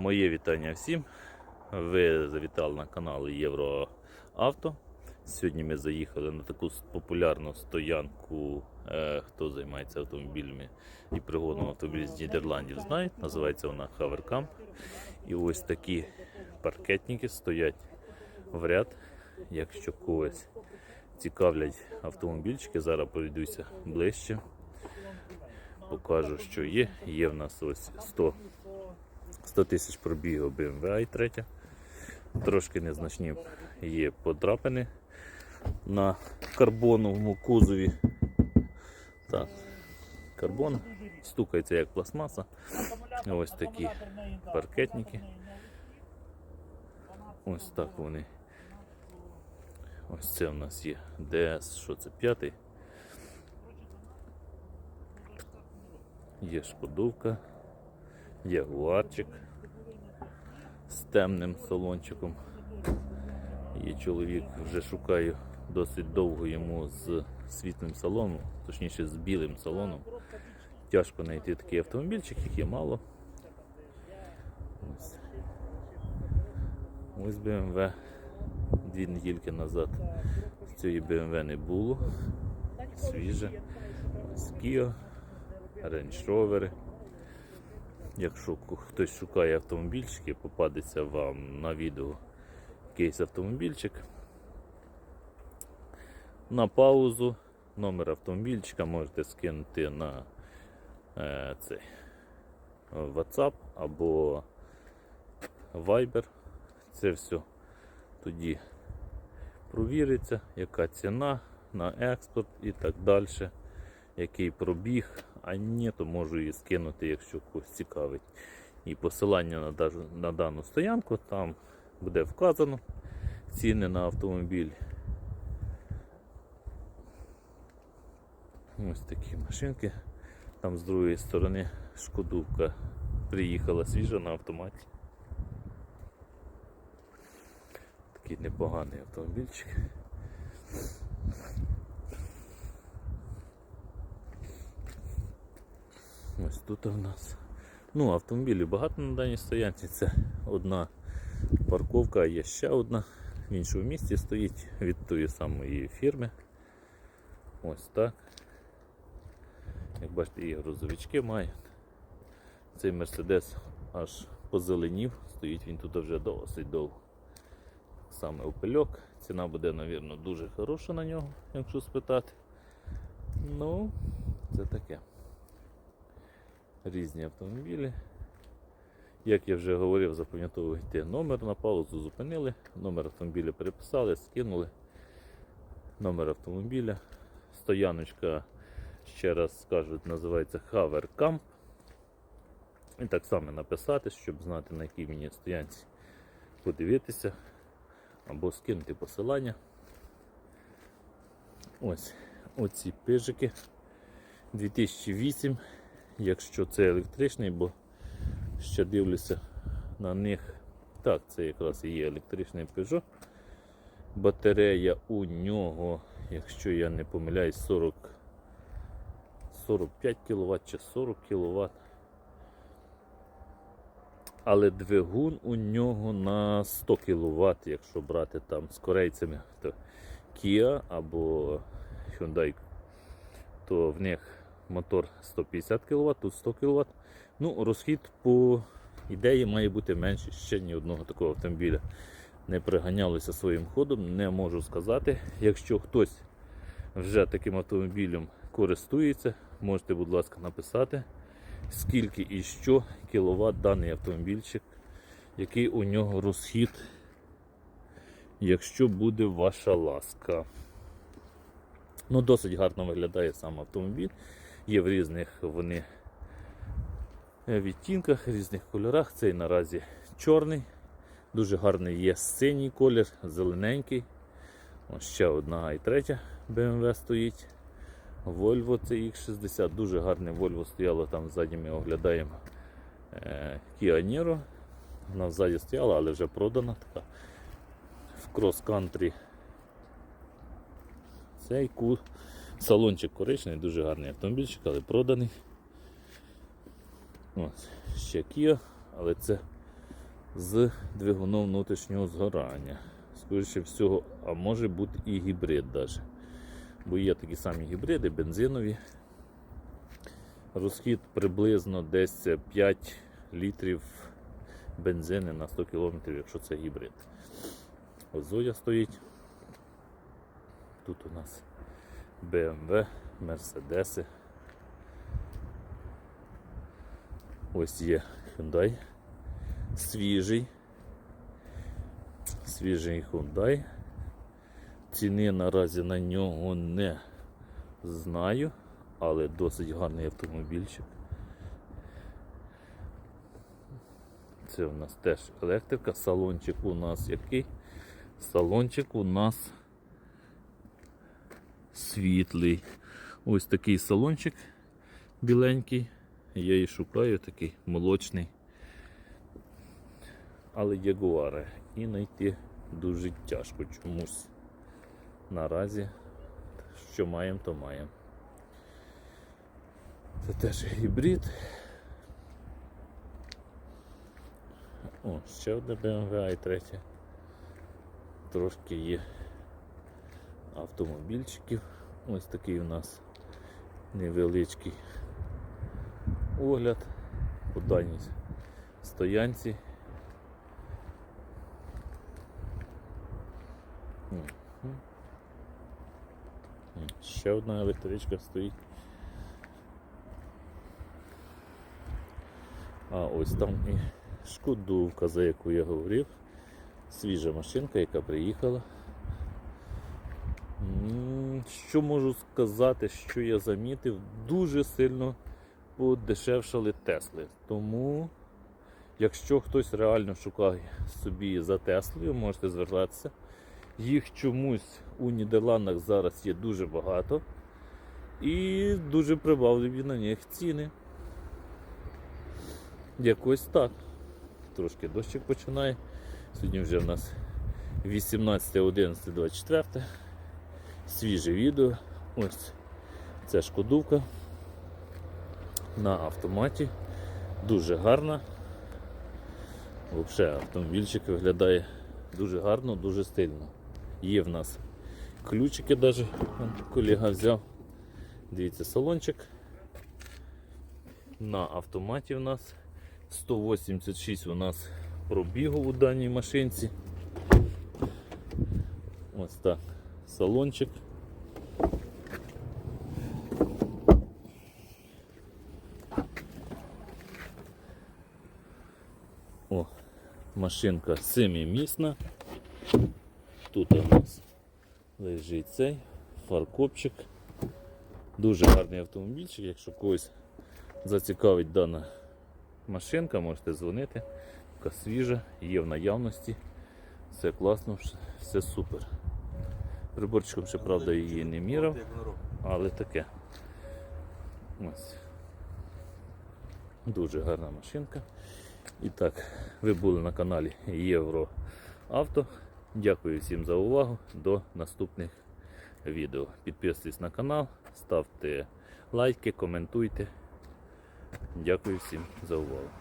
Моє вітання всім. Ви завітали на канал Євроавто. Сьогодні ми заїхали на таку популярну стоянку, е, хто займається автомобілями і пригоном автомобілів з Нідерландів, знають. Називається вона Haverkamp. І ось такі паркетники стоять в ряд. Якщо когось цікавлять автомобільчики, зараз пройдуся ближче. Покажу, що є. Є в нас ось 100 100 тисяч пробігу BMW i3. Трошки незначні є подрапини на карбоновому кузові. Так, карбон стукається як пластмаса. Ось такі паркетники. Ось так вони. Ось це у нас є DS, що це п'ятий. Є шкодовка. Ягуарчик з темним салончиком. Є чоловік, вже шукаю досить довго йому з світлим салоном, точніше з білим салоном. Тяжко знайти такий автомобільчик, їх є мало. Ось, Ось BMW. Дві недільки назад цієї BMW не було. Свіже. Ось Kia, Range Rover. Якщо хтось шукає автомобільчики, попадеться вам на відео якийсь автомобільчик. На паузу номер автомобільчика можете скинути на е, цей WhatsApp або Viber. Це все тоді провіриться, яка ціна на експорт і так далі який пробіг, а ні, то можу її скинути, якщо когось цікавить. І посилання на, на дану стоянку, там буде вказано ціни на автомобіль. Ось такі машинки. Там з другої сторони шкодувка приїхала свіжа на автоматі. Такий непоганий автомобільчик. Ось тут у нас. Ну, автомобілів багато на даній стоянці. Це одна парковка, а є ще одна в іншому місці стоїть від тої самої фірми. Ось так. Як бачите, і грузовички мають. Цей Мерседес аж позеленів, стоїть він тут вже досить довго. Саме опельок. Ціна буде, мабуть, дуже хороша на нього, якщо спитати. Ну, це таке різні автомобілі. Як я вже говорив, запам'ятовуйте номер на паузу, зупинили, номер автомобіля переписали, скинули. Номер автомобіля. Стояночка, ще раз скажу, називається Camp. І так само написати, щоб знати на якій мені стоянці подивитися або скинути посилання. Ось оці пижики 2008 якщо це електричний, бо ще дивлюся на них. Так, це якраз і є електричний Peugeot. Батарея у нього, якщо я не помиляюсь, 40, 45 кВт чи 40 кВт. Але двигун у нього на 100 кВт, якщо брати там з корейцями, то Kia або Hyundai, то в них мотор 150 кВт, тут 100 кВт. Ну, розхід по ідеї має бути менший, ще ні одного такого автомобіля не приганялося своїм ходом, не можу сказати. Якщо хтось вже таким автомобілем користується, можете, будь ласка, написати, скільки і що кіловат даний автомобільчик, який у нього розхід, якщо буде ваша ласка. Ну, досить гарно виглядає сам автомобіль. Є в різних вони е, відтінках, різних кольорах. Цей наразі чорний. Дуже гарний є синій колір, зелененький. Ось ще одна і третя BMW стоїть. Volvo CX60. Дуже гарне Volvo стояло там ззаді ми оглядаємо е, Kia Niro. Вона ззаді стояла, але вже продана така. В крос-кантрі. Цей ку... салончик коричневий, дуже гарний автомобільчик, але проданий. Ось, ще Kia, але це з двигуном внутрішнього згорання. Скоріше всього, а може бути і гібрид навіть. Бо є такі самі гібриди, бензинові. Розхід приблизно десь 5 літрів бензини на 100 км, якщо це гібрид. Ось Зоя стоїть. Тут у нас BMW, Мерседеси. Ось є Hyundai. Свіжий. Свіжий Hyundai. Ціни наразі на нього не знаю, але досить гарний автомобільчик. Це у нас теж електрика. Салончик у нас який? Салончик у нас світлий. Ось такий салончик біленький. Я її шукаю, такий молочний. Але ягуари. І знайти дуже тяжко чомусь. Наразі, що маємо, то маємо. Це теж гібрид. О, ще одне BMW i3. Трошки є автомобільчиків. Ось такий у нас невеличкий огляд по даній стоянці. Ще одна електричка стоїть. А ось там і шкодувка, за яку я говорив. Свіжа машинка, яка приїхала. Що можу сказати, що я замітив, дуже сильно подешевшали Тесли. Тому, якщо хтось реально шукає собі за Теслою, можете звертатися. Їх чомусь у Нідерландах зараз є дуже багато. І дуже прибавливі на них ціни. Якось так. Трошки дощик починає. Сьогодні вже в нас 18.11.24. Свіже відео. Ось це шкодувка на автоматі. Дуже гарна. Взагалі автомобільчик виглядає дуже гарно, дуже стильно. Є в нас ключики навіть колега взяв. Дивіться, салончик. На автоматі в нас 186 у нас пробігу у даній машинці. Ось так. Салончик. О, машинка семимісна. Тут у нас лежить цей фаркопчик. Дуже гарний автомобільчик, якщо когось зацікавить дана машинка, можете дзвонити. Така свіжа, є в наявності. Все класно, все супер. Приборчиком ще правда її не міряв, але таке. Ось. Дуже гарна машинка. І так, ви були на каналі Євроавто. Дякую всім за увагу. До наступних відео. Підписуйтесь на канал, ставте лайки, коментуйте. Дякую всім за увагу.